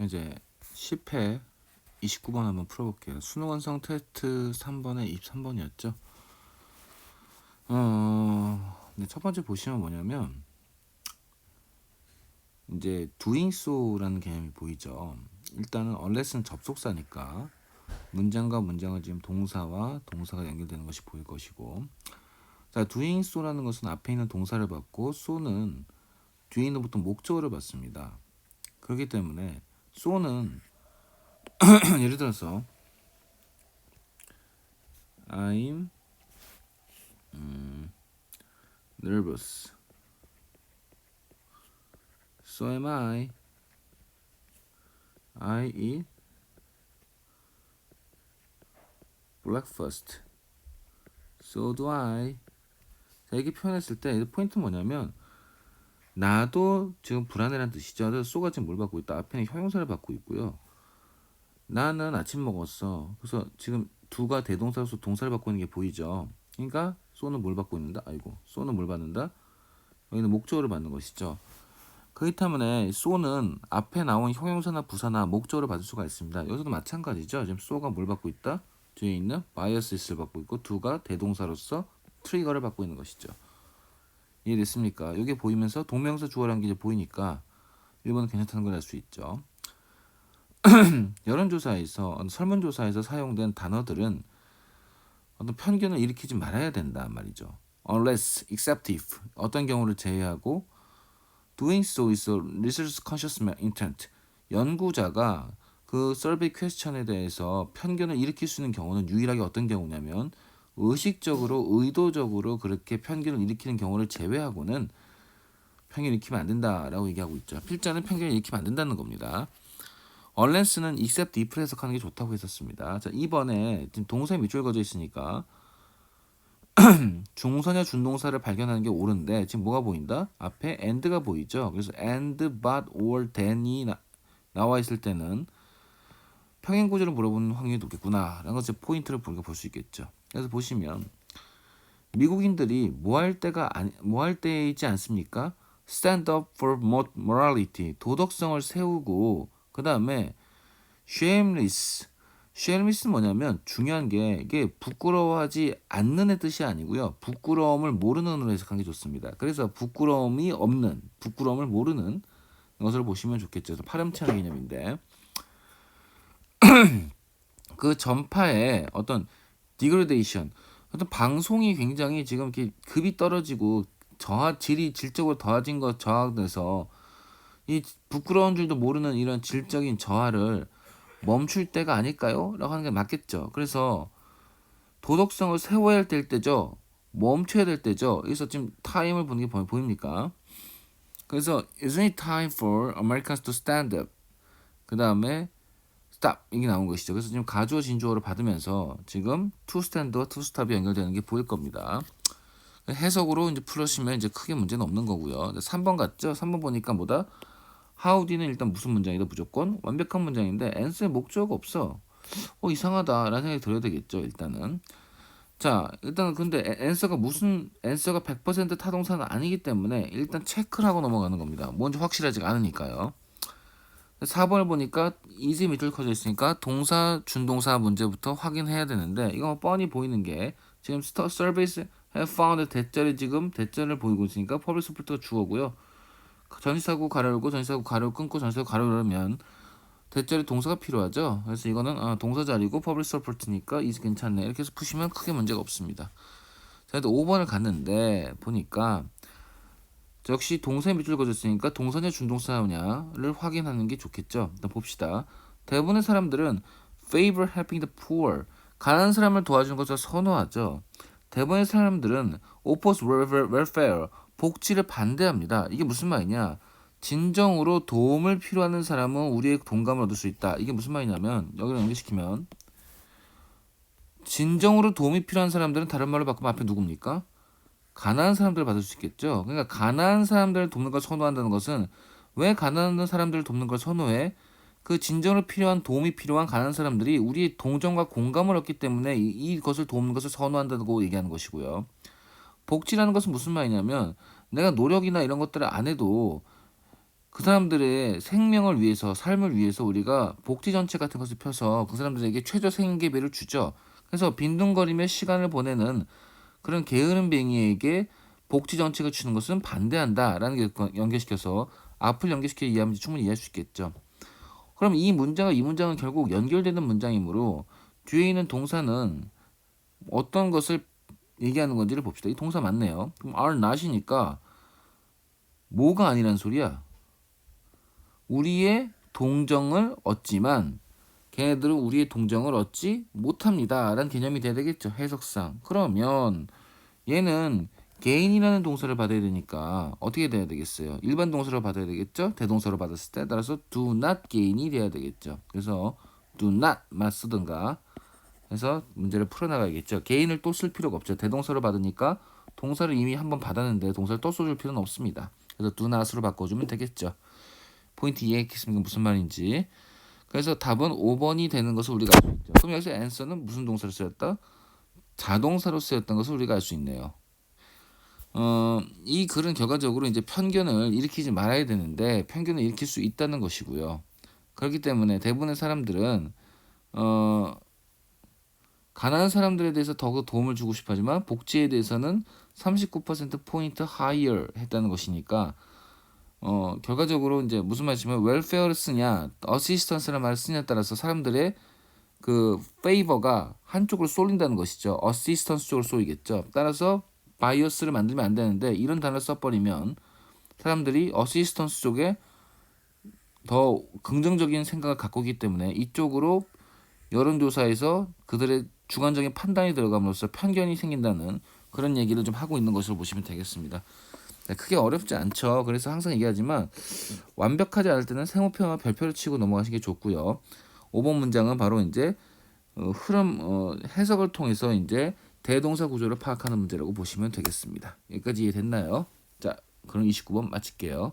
이제 10회 29번 한번 풀어볼게요. 수능 완성 테스트 3번에 23번이었죠. 어, 근데 첫 번째 보시면 뭐냐면 이제 doing so라는 개념이 보이죠. 일단은 unless는 접속사니까 문장과 문장을 지금 동사와 동사가 연결되는 것이 보일 것이고 자 doing so라는 것은 앞에 있는 동사를 받고 so는 뒤에 있는 보통 목적어를 받습니다. 그렇기 때문에 so는 예를 들어서 I'm 음, nervous. So am I. I eat breakfast. So do I. 자, 이렇게 표현했을 때 포인트 뭐냐면 나도 지금 불안해라는 뜻이죠. 소가 지금 뭘 받고 있다. 앞에는 형용사를 받고 있고요. 나는 아침 먹었어. 그래서 지금 두가 대동사로서 동사를 받고 있는 게 보이죠. 그러니까 소는 뭘 받고 있는다? 아이고, 소는 뭘 받는다? 여기는 목적어를 받는 것이죠. 그렇기 때문에 소는 앞에 나온 형용사나 부사나 목적어를 받을 수가 있습니다. 여기서도 마찬가지죠. 지금 소가 뭘 받고 있다? 뒤에 있는 바이어스를 받고 있고 두가 대동사로서 트리거를 받고 있는 것이죠. 이해됐습니까? 이게 보이면서 동명사 주어라는 게 이제 보이니까 1번은 괜찮다는 걸 알 수 있죠. 여론조사에서 설문조사에서 사용된 단어들은 어떤 편견을 일으키지 말아야 된다 말이죠. unless, except if 어떤 경우를 제외하고 doing so is a research conscious intent 연구자가 그 서베이 퀘스천에 대해서 편견을 일으킬 수 있는 경우는 유일하게 어떤 경우냐면 의식적으로 의도적으로 그렇게 편견을 일으키는 경우를 제외하고는 편견을 일으키면 안 된다라고 얘기하고 있죠. 필자는 편견을 일으키면 안 된다는 겁니다. 얼렌스는 except if를 해석하는 게 좋다고 했었습니다. 자, 2번에 지금 동사에 밑줄 그어져 있으니까 중선의 준동사를 발견하는 게 옳은데 지금 뭐가 보인다? 앞에 and가 보이죠. 그래서 and, but, or, then이 나, 나와 있을 때는 평행 구조를 물어보는 확률이 높겠구나 라는 것을 포인트를 우리가 볼수 있겠죠. 그래서 보시면 미국인들이 뭐 할 때가 뭐 할 때이지 않습니까? stand up for morality 도덕성을 세우고 그 다음에 shameless. shameless는 뭐냐면 중요한 게 이게 부끄러워하지 않는 의 뜻이 아니고요. 부끄러움을 모르는으로 해석한 게 좋습니다. 그래서 부끄러움이 없는 부끄러움을 모르는 것을 보시면 좋겠죠. 파렴치한 개념인데. 그 전파의 어떤 디그레데이션 어떤 방송이 굉장히 지금 이렇게 급이 떨어지고 저하 질이 질적으로 더해진 것 저하돼서 이 부끄러운 줄도 모르는 이런 질적인 저하를 멈출 때가 아닐까요? 라고 하는 게 맞겠죠. 그래서 도덕성을 세워야 할 때죠. 멈춰야 될 때죠. 그래서 지금 타임을 보는 게 보입니까? 그래서 isn't it time for Americans to stand up? 그 다음에 stop 이게 나온 것이죠. 그래서 지금 가주어 진주어를 받으면서 지금 to stand와 to stop이 연결되는 게 보일 겁니다. 해석으로 이제 풀으시면 이제 크게 문제는 없는 거고요. 3번 같죠? 3번 보니까 뭐다? howdy는 일단 무슨 문장이다 무조건 완벽한 문장인데 ans의 목적어가 없어. 어 이상하다라는 생각이 들어야 되겠죠. 일단은 자 일단 근데 answer가 무슨 answer가 100% 타동사는 아니기 때문에 일단 체크를 하고 넘어가는 겁니다. 뭔지 확실하지 않으니까요. 4번을 보니까 이제 밑줄 커져 있으니까 동사 준동사 문제부터 확인해야 되는데 이거 뭐 뻔히 보이는 게 지금 서비스 have found 대절이 지금 대절을 보이고 있으니까 퍼블릭 소프트가 주어고요. 전시사구 가로 열고 전시사구 가로 끊고 전시사구 가로 열면 대절에 동사가 필요하죠. 그래서 이거는 아, 동사 자리고 퍼블릭 서포트니까 이제 괜찮네. 이렇게 해서 푸시면 크게 문제가 없습니다. 자, 5번을 갔는데 보니까 역시 동사에 밑줄 그어줬으니까 동사냐 준동사냐를 확인하는 게 좋겠죠. 일단 봅시다. 대부분의 사람들은 favor helping the poor 가난한 사람을 도와주는 것을 선호하죠. 대부분의 사람들은 oppose welfare 복지를 반대합니다. 이게 무슨 말이냐? 진정으로 도움을 필요하는 사람은 우리의 동감을 얻을 수 있다. 이게 무슨 말이냐면 여기를 연결시키면 진정으로 도움이 필요한 사람들은 다른 말로 바꾸면 앞에 누굽니까? 가난한 사람들을 받을 수 있겠죠. 그러니까 가난한 사람들을 돕는 걸 선호한다는 것은 왜 가난한 사람들을 돕는 걸 선호해? 그 진정으로 필요한 도움이 필요한 가난한 사람들이 우리의 동정과 공감을 얻기 때문에 이, 이것을 돕는 것을 선호한다고 얘기하는 것이고요. 복지라는 것은 무슨 말이냐면 내가 노력이나 이런 것들을 안 해도 그 사람들의 생명을 위해서 삶을 위해서 우리가 복지 정책 같은 것을 펴서 그 사람들에게 최저 생계비를 주죠. 그래서 빈둥거리며 시간을 보내는 그런 게으름뱅이에게 복지 정책을 주는 것은 반대한다라는 게 연결시켜서 앞을 연결시켜 이해하면 충분히 이해할 수 있겠죠. 그럼 이 문장과 이 문장은 결국 연결되는 문장이므로 뒤에 있는 동사는 어떤 것을 얘기하는 건지를 봅시다. 이 동사 맞네요. 그럼 are not이니까 뭐가 아니란 소리야? 우리의 동정을 얻지만 걔네들은 우리의 동정을 얻지 못합니다. 라는 개념이 돼야 되겠죠. 해석상. 그러면 얘는 개인이라는 동사를 받아야 되니까 어떻게 돼야 되겠어요? 일반 동사로 받아야 되겠죠? 대동사로 받았을 때 따라서 do not 개인이 돼야 되겠죠. 그래서 do not만 쓰든가 해서 문제를 풀어나가야겠죠. 개인을 또 쓸 필요가 없죠. 대동사로 받으니까 동사를 이미 한번 받았는데 동사를 또 써줄 필요는 없습니다. 그래서 do not으로 바꿔주면 되겠죠. 포인트 이해했겠습니까? 무슨 말인지. 그래서 답은 5번이 되는 것을 우리가 알 수 있죠. 그럼 여기서 answer는 무슨 동사로 쓰였다? 자동사로 쓰였던 것을 우리가 알 수 있네요. 어, 이 글은 결과적으로 이제 편견을 일으키지 말아야 되는데 편견을 일으킬 수 있다는 것이고요. 그렇기 때문에 대부분의 사람들은 어, 가난한 사람들에 대해서 더 도움을 주고 싶어하지만 복지에 대해서는 39% 포인트 higher 했다는 것이니까 어, 결과적으로 이제 무슨 말이냐면 웰페어를 쓰냐, 어시스턴스라는 말을 쓰냐에 따라서 사람들의 그 페이버가 한쪽으로 쏠린다는 것이죠. 어시스턴스 쪽으로 쏠리겠죠. 따라서 바이어스를 만들면 안 되는데 이런 단어를 써버리면 사람들이 어시스턴스 쪽에 더 긍정적인 생각을 갖고 있기 때문에 이쪽으로 여론조사에서 그들의 주관적인 판단이 들어감으로써 편견이 생긴다는 그런 얘기를 좀 하고 있는 것으로 보시면 되겠습니다. 네, 크게 어렵지 않죠. 그래서 항상 얘기하지만 완벽하지 않을 때는 생호표와 별표를 치고 넘어가시는 게 좋고요. 5번 문장은 바로 이제 어, 흐름 어, 해석을 통해서 이제 대동사 구조를 파악하는 문제라고 보시면 되겠습니다. 여기까지 이해됐나요? 자, 그럼 29번 마칠게요.